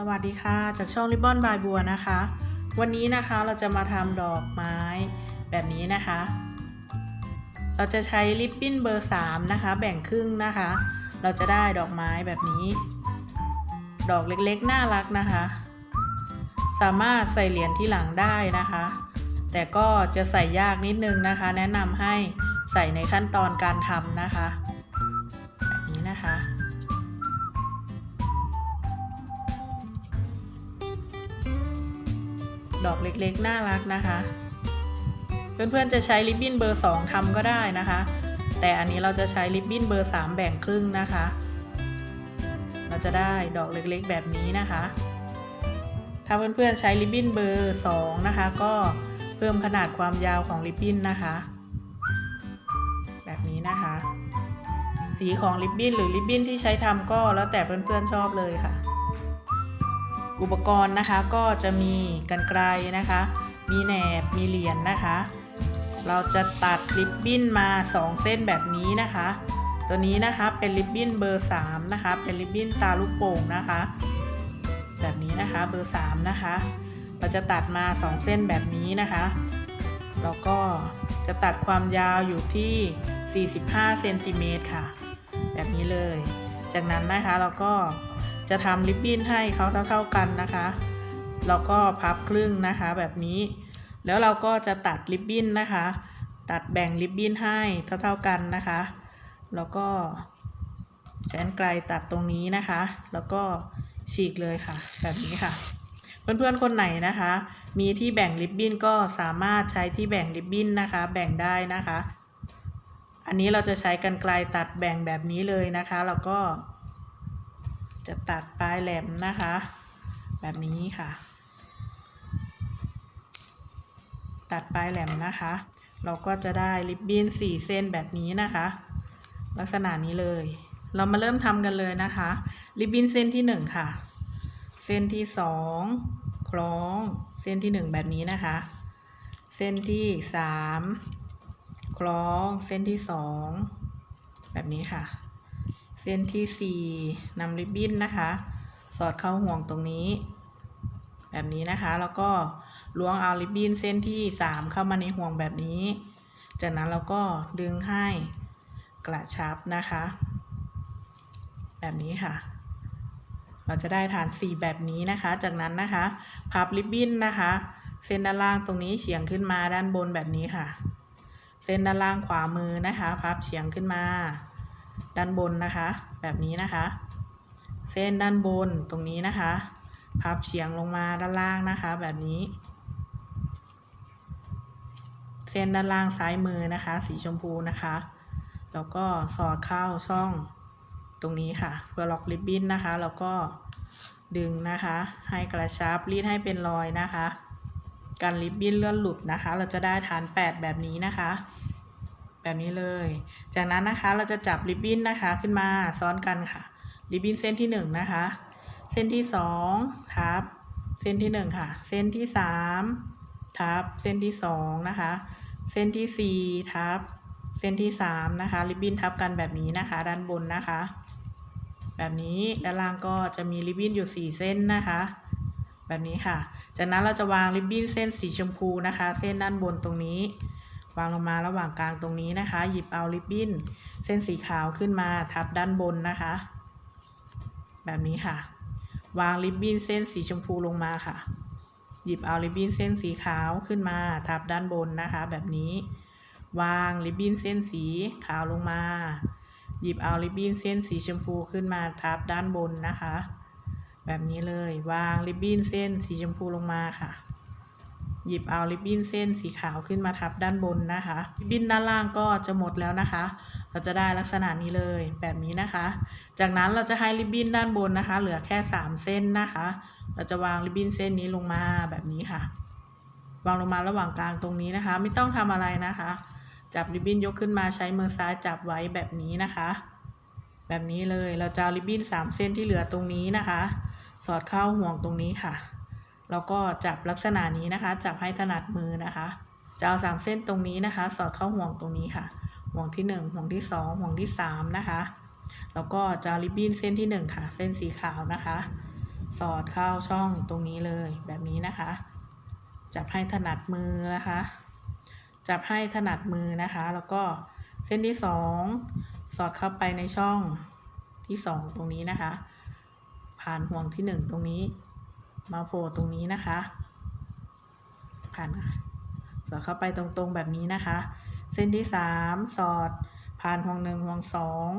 สวัสดีค่ะ จากช่องริบบอนบายบัวนะคะ วันนี้นะคะเราจะมาทำดอกไม้แบบนี้นะคะ เราจะใช้ริบบิ้นเบอร์ 3 นะคะ แบ่งครึ่งนะคะ เราจะได้ดอกไม้แบบนี้ ดอกเล็กๆ น่ารักนะคะ สามารถใส่เหรียญที่หลังได้นะคะ แต่ก็จะใส่ยากนิดนึงนะคะ แนะนำให้ใส่ในขั้นตอนการทำนะคะ ดอกเล็กๆ น่ารักนะคะ เพื่อนๆจะใช้ริบบิ้นเบอร์ 2ทำก็ได้นะคะ แต่อันนี้เราจะใช้ริบบิ้นเบอร์ 3 แบ่งครึ่งนะคะ เราจะได้ดอกเล็กๆ แบบนี้นะคะ ถ้าเพื่อนๆใช้ริบบิ้นเบอร์ 2 นะคะ ก็เพิ่มขนาดความยาวของริบบิ้นนะคะ แบบนี้นะคะ สีของริบบิ้นหรือริบบิ้นที่ใช้ทำก็แล้วแต่เพื่อนๆชอบเลยค่ะ อุปกรณ์นะคะก็จะมีกันไกลนะคะ มีแหนบมีเหรียญนะคะ เราจะตัดริบบิ้นมา 2 เส้นแบบนี้นะคะ ตัวนี้นะคะเป็นริบบิ้นเบอร์3นะคะ เป็นริบบิ้นตาลูกโป่งนะคะ แบบนี้นะคะเบอร์3นะคะ เราจะตัดมา 2 เส้นแบบนี้นะคะแล้วก็จะตัดความยาวอยู่ที่ 45 เซนติเมตรค่ะ แบบนี้เลย จากนั้นนะคะเราก็ จะทำริบบิ้นให้เขาเท่า ๆกันนะคะเราก็พับครึ่งนะคะแบบนี้ แล้วเราก็จะตัดริบบิ้นนะคะ ตัดแบ่งริบบิ้นให้เท่าๆกันนะคะ แล้วก็ใช้กไกรตัดตรงนี้นะคะ แล้วก็ฉีกเลยค่ะ แบบนี้ค่ะ เพื่อนๆคนไหนนะคะ มีที่แบ่งริบบิ้นก็สามารถใช้ที่แบ่งริบบิ้นนะคะ แบ่งได้นะคะ อันนี้เราจะใช้กรรไกรตัดแบ่งแบบนี้เลยนะคะ แล้วก็ จะตัดปลายแหลมนะคะ แบบนี้ค่ะ ตัดปลายแหลมนะคะ เราก็จะได้ริบบิ้นสี่เส้นแบบนี้นะคะ ลักษณะนี้เลย เรามาเริ่มทำกันเลยนะคะ ริบบิ้นเส้นที่หนึ่งค่ะ เส้นที่สองคล้องเส้นที่หนึ่งแบบนี้นะคะ เส้นที่สามคล้องเส้นที่สองแบบนี้ค่ะ เส้นที่สี่นำริบบิ้นนะคะ สอดเข้าห่วงตรงนี้ แบบนี้นะคะ แล้วก็ล้วงเอาริบบิ้นเส้นที่สามเข้ามาในห่วงแบบนี้ จากนั้นเราก็ดึงให้กระชับนะคะ แบบนี้ค่ะ เราจะได้ฐานสี่แบบนี้นะคะ จากนั้นนะคะ พับริบบิ้นนะคะ เส้นด้านล่างตรงนี้เฉียงขึ้นมาด้านบนแบบนี้ค่ะ เส้นด้านล่างขวามือนะคะ พับเฉียงขึ้นมา ด้านบนนะคะ แบบนี้นะคะ เส้นด้านบนตรงนี้นะคะ พับเฉียงลงมาด้านล่างนะคะ แบบนี้ เส้นด้านล่างซ้ายมือนะคะ สีชมพูนะคะ แล้วก็สอดเข้าช่องตรงนี้ค่ะเพื่อล็อกริบบิ้นนะคะ แล้วก็ดึงนะคะ ให้กระชับรีดให้เป็นรอยนะคะ การริบบิ้นเลื่อนหลุดนะคะ เราจะได้ฐาน 8 แบบนี้นะคะ แบบนี้เลย จากนั้นนะคะเราจะจับริบบิ้นนะคะขึ้นมาซ้อนกันค่ะ ริบบิ้นเส้นที่1นะคะ เส้นที่2ทับเส้นที่1ค่ะ เส้นที่3ทับเส้นที่2นะคะ เส้นที่4ทับเส้นที่3นะคะ ริบบิ้นทับกันแบบนี้นะคะ ด้านบนนะคะ แบบนี้ด้านล่างก็จะมีริบบิ้นอยู่ 4 เส้นนะคะแบบนี้ค่ะ จากนั้นเราจะวางริบบิ้นเส้นสีชมพูนะคะ เส้นด้านบนตรงนี้ วางลงมาระหว่างกลางตรงนี้นะคะ หยิบเอาริบบิ้น เส้นสีขาวขึ้นมาทับด้านบนนะคะ แบบนี้ค่ะ วางริบบิ้นเส้นสีชมพูลงมาค่ะ หยิบเอาริบบิ้นเส้นสีขาวขึ้นมาทับด้านบนนะคะ แบบนี้ วางริบบิ้นเส้นสีขาวลงมา หยิบเอาริบบิ้นเส้นสีชมพูขึ้นมาทับด้านบนนะคะ แบบนี้เลยวางริบบิ้นเส้นสีชมพูลงมาค่ะ หยิบเอาริบบิ้นเส้นสีขาวขึ้นมาทับด้านบนนะคะริบบิ้นด้านล่างก็จะหมดแล้วนะคะ เราจะได้ลักษณะนี้เลยแบบนี้นะคะ จากนั้นเราจะให้ริบบิ้นด้านบนนะคะ เหลือแค่ 3 เส้นนะคะ เราจะวางริบบิ้นเส้นนี้ลงมาแบบนี้ค่ะ วางลงมาระหว่างกลางตรงนี้นะคะ ไม่ต้องทำอะไรนะคะ จับริบบิ้นยกขึ้นมาใช้มือซ้ายจับไว้แบบนี้นะคะ แบบนี้เลยเราจะริบบิ้น3 เส้นที่เหลือตรงนี้นะคะ สอดเข้าห่วงตรงนี้ค่ะ แล้วก็จับลักษณะนี้นะคะ จับให้ถนัดมือนะคะจะเอาสามเส้นตรงนี้นะคะ สอดเข้าห่วงตรงนี้ค่ะ ห่วงที่หนึ่งห่วงที่สองห่วงที่สามนะคะ แล้วก็จะเอาริบบิ้นเส้นที่หนึ่งค่ะ เส้นสีขาวนะคะ สอดเข้าช่องตรงนี้เลยแบบนี้นะคะ จับให้ถนัดมือนะคะ จับให้ถนัดมือนะคะ แล้วก็เส้นที่สองสอดเข้าไปในช่องที่สองตรงนี้นะคะ ผ่านห่วงที่หนึ่งตรงนี้ มาโผล่ตรงนี้นะคะ ผ่านค่ะสอดเข้าไปตรงๆแบบนี้นะคะ เส้นที่สามสอดผ่านห่วงหนึ่งห่วงสอง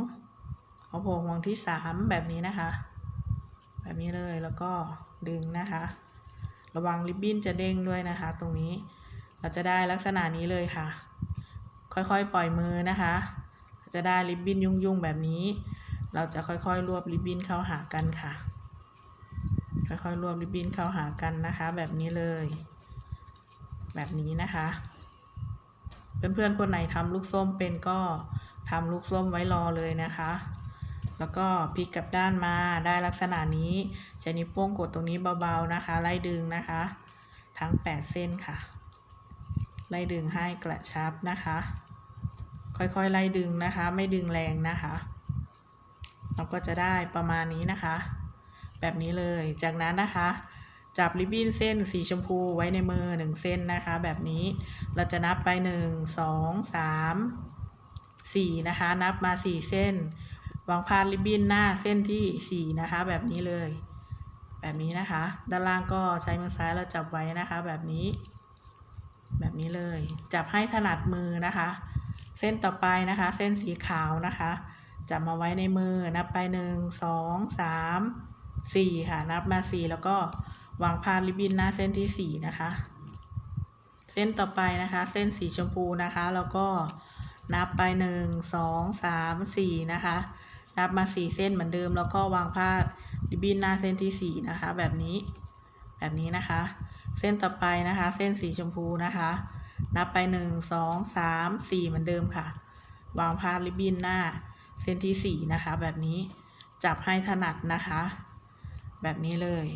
เอาโผล่ห่วงที่สามแบบนี้นะคะ แบบนี้เลยแล้วก็ดึงนะคะ ระวังริบบิ้นจะเด้งด้วยนะคะ ตรงนี้เราจะได้ลักษณะนี้เลยค่ะ ค่อยๆปล่อยมือนะคะจะได้ริบบิ้นยุ่งๆแบบนี้ เราจะค่อยๆ รวบริบบิ้นเข้าหากันค่ะ ค่อยๆรวบริบบิ้นเข้าหากันนะคะ แบบนี้เลย แบบนี้นะคะ เพื่อนๆคนไหนทำลูกส้มเป็นก็ทำลูกส้มไว้รอเลยนะคะ แล้วก็พลิกกลับด้านมาได้ลักษณะนี้ใช้นิ้วโป้งกดตรงนี้เบาๆนะคะ ไล่ดึงนะคะ ทั้ง 8 เส้นค่ะ ไล่ดึงให้กระชับนะคะ ค่อยๆไล่ดึงนะคะ ไม่ดึงแรงนะคะ เราก็จะได้ประมาณนี้นะคะ แบบนี้เลย จากนั้นนะคะ จับริบบิ้นเส้นสีชมพูไว้ในมือหนึ่งเส้นนะคะ แบบนี้เราจะนับไปหนึ่งสองสามสี่นะคะ นับมาสี่เส้น วางพาดริบบิ้นหน้าเส้นที่สี่นะคะ แบบนี้เลย แบบนี้นะคะ ด้านล่างก็ใช้มือซ้ายเราจับไว้นะคะ แบบนี้ แบบนี้เลย จับให้ถนัดมือนะคะ เส้นต่อไปนะคะ เส้นสีขาวนะคะ จับมาไว้ในมือ นับไปหนึ่ง สี่ค่ะ นับมาสี่แล้วก็วางพาดริบบิ้นหน้าเส้นที่สี่นะคะ เส้นต่อไปนะคะ เส้นสีชมพูนะคะ แล้วก็นับไปหนึ่งสองสามสี่นะคะ นับมาสี่เส้นเหมือนเดิม แล้วก็วางพาดริบบิ้นหน้าเส้นที่สี่นะคะ แบบนี้ แบบนี้นะคะ เส้นต่อไปนะคะ เส้นสีชมพูนะคะ นับไปหนึ่งสองสามสี่เหมือนเดิมค่ะ วางพาดริบบิ้นหน้าเส้นที่สี่นะคะ แบบนี้จับให้ถนัดนะคะ แบบนี้เลย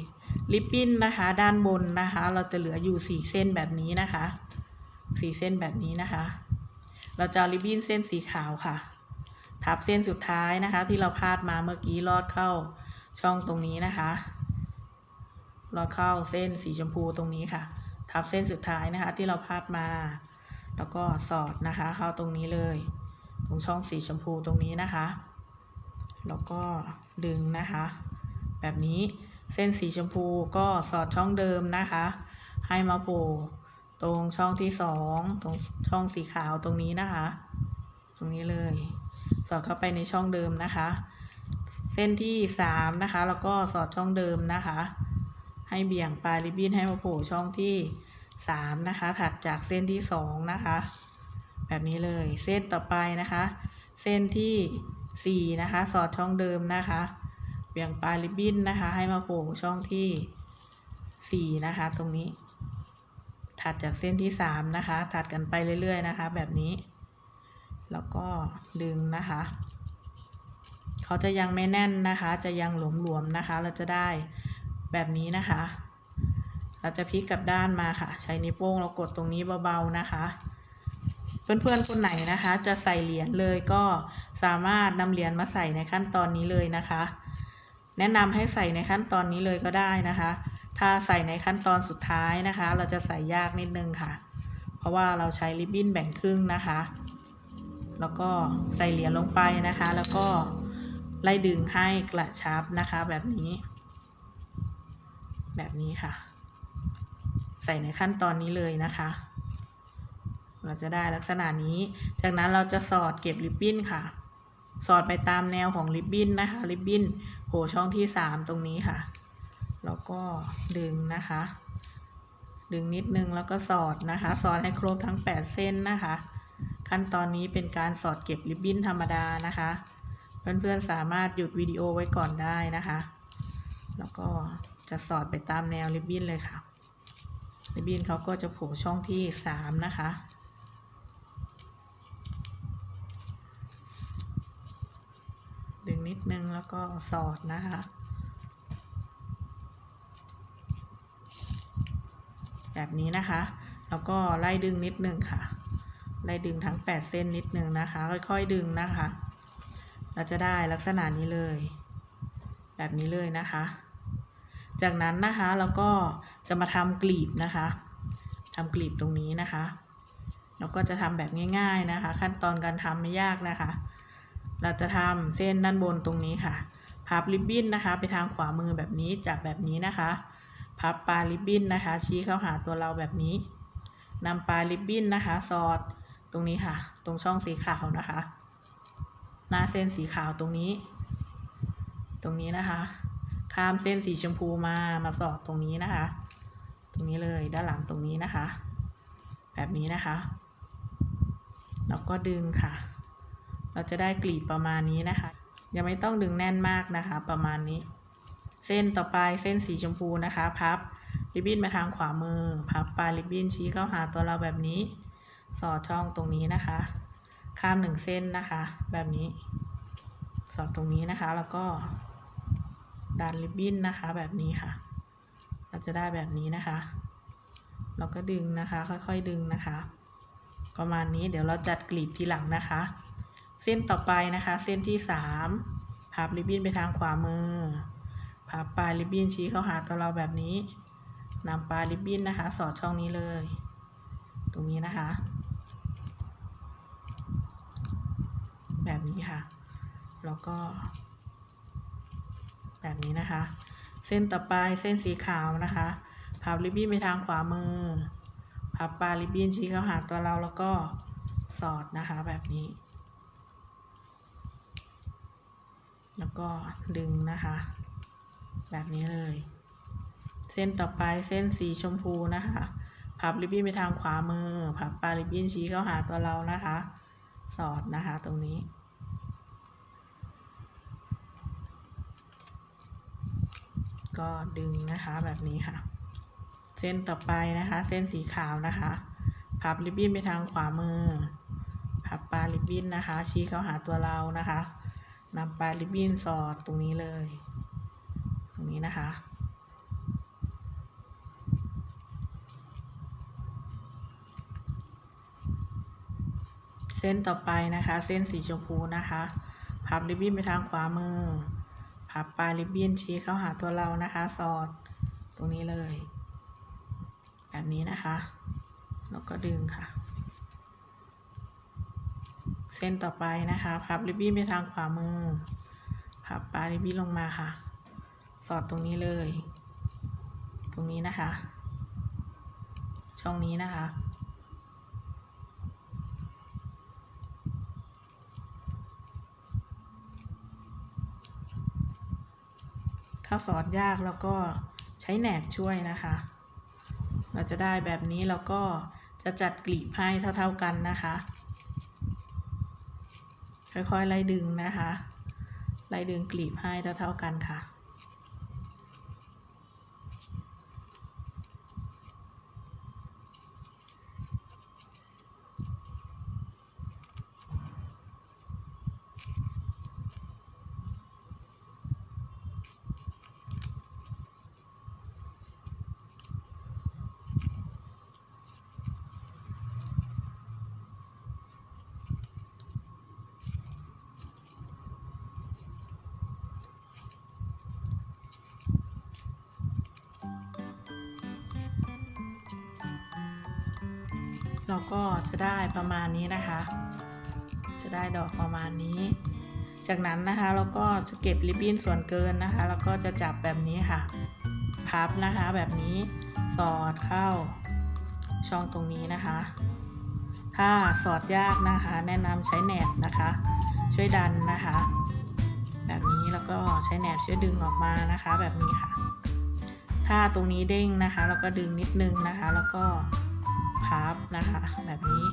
ริบบิ้นนะคะ ด้านบนนะคะ เราจะเหลืออยู่สี่เส้นแบบนี้นะคะสี่เส้นแบบนี้นะคะ เราจะเอาริบบิ้นเส้นสีขาวค่ะ ทับเส้นสุดท้ายนะคะ ที่เราพาดมาเมื่อกี้ลอดเข้าช่องตรงนี้นะคะลอดเข้าเส้นสีชมพูตรงนี้ค่ะ ทับเส้นสุดท้ายนะคะ ที่เราพาดมา แล้วก็สอดนะคะ เข้าตรงนี้เลย ตรงช่องสีชมพูตรงนี้นะคะ แล้วก็ดึงนะคะ แบบนี้เส้นสีชมพูก็สอดช่องเดิมนะคะ ให้มาโผล่ตรงช่องที่สองตรงช่องสีขาวตรงนี้นะคะ ตรงนี้เลย สอดเข้าไปในช่องเดิมนะคะ เส้นที่สามนะคะ แล้วก็สอดช่องเดิมนะคะ ให้เบี่ยงปลายริบบิ้นให้มาโผล่ช่องที่สามนะคะ ถัดจากเส้นที่สองนะคะ แบบนี้เลย เส้นต่อไปนะคะ เส้นที่สี่นะคะ สอดช่องเดิมนะคะ เบี่ยงปลายริบบิ้นนะคะ ให้มาโผล่ช่องที่สี่นะคะ ตรงนี้ ถัดจากเส้นที่สามนะคะ ถัดกันไปเรื่อย ๆ นะคะ แบบนี้ แล้วก็ดึงนะคะ เขาจะยังไม่แน่นนะคะ จะยังหลวมๆนะคะ เราจะได้แบบนี้นะคะ เราจะพลิกกลับด้านมาค่ะ ใช้นิ้วโป้งเรากดตรงนี้เบาๆนะคะเพื่อนๆ คนไหนนะคะ จะใส่เหรียญเลยก็สามารถนำเหรียญมาใส่ในขั้นตอนนี้เลยนะคะ แนะนำให้ใส่ในขั้นตอนนี้เลยก็ได้นะคะ ถ้าใส่ในขั้นตอนสุดท้ายนะคะ เราจะใส่ยากนิดนึงค่ะ เพราะว่าเราใช้ริบบิ้นแบ่งครึ่งนะคะ แล้วก็ใส่เหรียญลงไปนะคะ แล้วก็ไล่ดึงให้กระชับนะคะแบบนี้ แบบนี้ค่ะ ใส่ในขั้นตอนนี้เลยนะคะ เราจะได้ลักษณะนี้ จากนั้นเราจะสอดเก็บริบบิ้นค่ะ สอดไปตามแนวของริบบิ้นนะคะริบบิ้น โผล่ช่องที่สามตรงนี้ค่ะ แล้วก็ดึงนะคะ ดึงนิดนึงแล้วก็สอดนะคะ สอดให้ครบทั้ง 8 เส้นนะคะ ขั้นตอนนี้เป็นการสอดเก็บริบบิ้นธรรมดานะคะ เพื่อนๆสามารถหยุดวิดีโอไว้ก่อนได้นะคะ แล้วก็จะสอดไปตามแนวริบบิ้นเลยค่ะริบบิ้นเขาก็จะโผล่ช่องที่สามนะคะ ดึงนิดนึงแล้วก็สอดนะคะ แบบนี้นะคะ แล้วก็ไล่ดึงนิดนึงค่ะ ไล่ดึงทั้ง 8 เส้นนิดนึงนะคะ ค่อยๆดึงนะคะ เราจะได้ลักษณะนี้เลย แบบนี้เลยนะคะ จากนั้นนะคะเราก็จะมาทำกลีบนะคะทำกลีบตรงนี้นะคะเราก็จะทำแบบง่าย ๆนะคะ ขั้นตอนการทำไม่ยากนะคะ เราจะทำเส้นด้านบนตรงนี้ค่ะ พับริบบิ้นนะคะ ไปทางขวามือแบบนี้จับแบบนี้นะคะ พับปลายริบบิ้นนะคะ ชี้เข้าหาตัวเราแบบนี้นำปลายริบบิ้นนะคะ สอดตรงนี้ค่ะ ตรงช่องสีขาวนะคะ หน้าเส้นสีขาวตรงนี้ ตรงนี้นะคะ ข้ามเส้นสีชมพูมามาสอดตรงนี้นะคะ ตรงนี้เลยด้านหลังตรงนี้นะคะ แบบนี้นะคะแล้วก็ดึงค่ะ เราจะได้กลีบประมาณนี้นะคะ ยังไม่ต้องดึงแน่นมากนะคะ ประมาณนี้ เส้นต่อไปเส้นสีชมพูนะคะ พับริบบิ้นมาทางขวามือ พับปลายริบบิ้นชี้เข้าหาตัวเราแบบนี้ สอดช่องตรงนี้นะคะ ข้ามหนึ่งเส้นนะคะ แบบนี้ สอดตรงนี้นะคะ แล้วก็ดันริบบิ้นนะคะ แบบนี้ค่ะ เราจะได้แบบนี้นะคะ เราก็ดึงนะคะ ค่อยๆดึงนะคะ ประมาณนี้เดี๋ยวเราจัดกลีบทีหลังนะคะ เส้นต่อไปนะคะ เส้นที่สามพับริบบิ้นไปทางขวามือพับปลายริบบิ้นชี้เข้าหาตัวเราแบบนี้นำปลายริบบิ้นนะคะ สอดช่องนี้เลย ตรงนี้นะคะ แบบนี้ค่ะ แล้วก็ แบบนี้นะคะ เส้นต่อไปเส้นสีขาวนะคะพับริบบิ้นไปทางขวามือพับปลายริบบิ้นชี้เข้าหาตัวเราแล้วก็สอดนะคะแบบนี้ แล้วก็ดึงนะคะ แบบนี้เลย เส้นต่อไปเส้นสีชมพูนะคะ พับริบบิ้นไปทางขวามือ พับปลายริบบิ้นชี้เข้าหาตัวเรานะคะ สอดนะคะตรงนี้ก็ดึงนะคะแบบนี้ค่ะ เส้นต่อไปนะคะ เส้นสีขาวนะคะ พับริบบิ้นไปทางขวามือ พับปลาริบบิ้นนะคะ ชี้เข้าหาตัวเรานะคะ นำปลายริบบิ้นสอดตรงนี้เลย ตรงนี้นะคะ เส้นต่อไปนะคะ เส้นสีชมพูนะคะ พับริบบิ้นไปทางขวามือ พับปลายริบบิ้นชี้เข้าหาตัวเรานะคะ สอดตรงนี้เลย แบบนี้นะคะ แล้วก็ดึงค่ะ ส้นต่อไปนะคะพับริบบิ้นไปทางขวามือพับปลายริบบิ้นลงมาค่ะ สอดตรงนี้เลย ตรงนี้นะคะ ช่องนี้นะคะ ถ้าสอดยากแล้วก็ใช้แหนบช่วยนะคะ เราจะได้แบบนี้แล้วก็จะจัดกลีบให้เท่า ๆกันนะคะ ค่อยๆไล่ดึงนะคะ ไล่ดึงกลีบให้เท่าๆกันค่ะ เราก็จะได้ประมาณนี้นะคะ จะได้ดอกประมาณนี้ จากนั้นนะคะเราก็จะเก็บริบบิ้นส่วนเกินนะคะ แล้วก็จะจับแบบนี้ค่ะ พับนะคะแบบนี้สอดเข้าช่องตรงนี้นะคะ ถ้าสอดยากนะคะ แนะนำใช้แหนบนะคะ ช่วยดันนะคะ แบบนี้แล้วก็ใช้แหนบช่วยดึงออกมานะคะ แบบนี้ค่ะ ถ้าตรงนี้เด้งนะคะแล้วก็ดึงนิดนึงนะคะ แล้วก็ พับนะคะ แบบนี้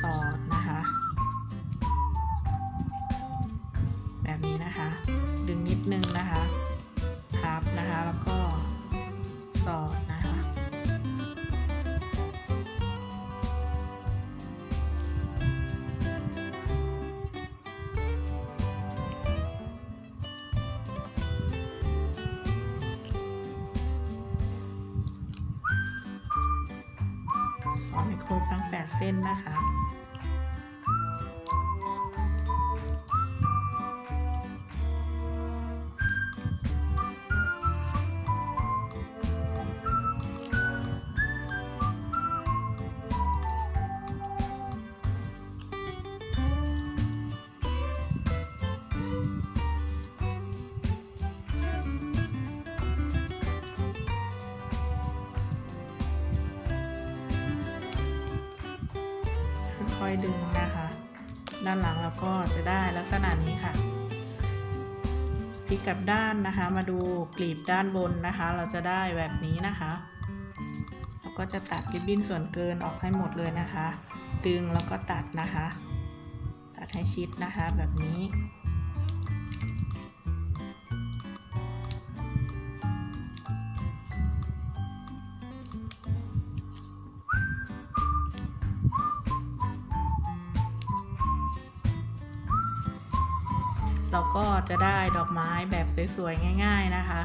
สอดนะคะ แบบนี้นะคะ ดึงนิดนึงนะคะ ส้นนะคะ อยๆดึงนะคะ ด้านหลังเราก็จะได้ลักษณะนี้ค่ะพลิกกลับด้านนะคะ มาดูกลีบด้านบนนะคะ เราจะได้แบบนี้นะคะเราก็จะตัดริบบิ้นส่วนเกินออกให้หมดเลยนะคะ ดึงแล้วก็ตัดนะคะ ตัดให้ชิดนะคะแบบนี้ ก็จะได้ดอกไม้แบบสวยๆง่าย ๆนะคะ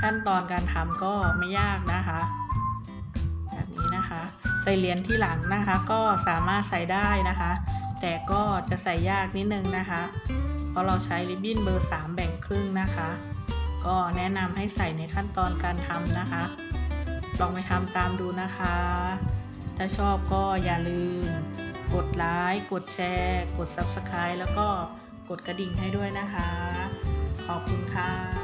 ขั้นตอนการทำก็ไม่ยากนะคะ แบบนี้นะคะ ใส่เหรียญที่หลังนะคะ ก็สามารถใส่ได้นะคะ แต่ก็จะใส่ยากนิดนึงนะคะเพราะเราใช้ริบบิ้นเบอร์ 3 แบ่งครึ่งนะคะ ก็แนะนำให้ใส่ในขั้นตอนการทำนะคะ ลองไปทำตามดูนะคะ ถ้าชอบก็อย่าลืม กดไลค์ กดแชร์ กด Subscribe แล้วก็ กดกระดิ่งให้ด้วยนะคะ ขอบคุณค่ะ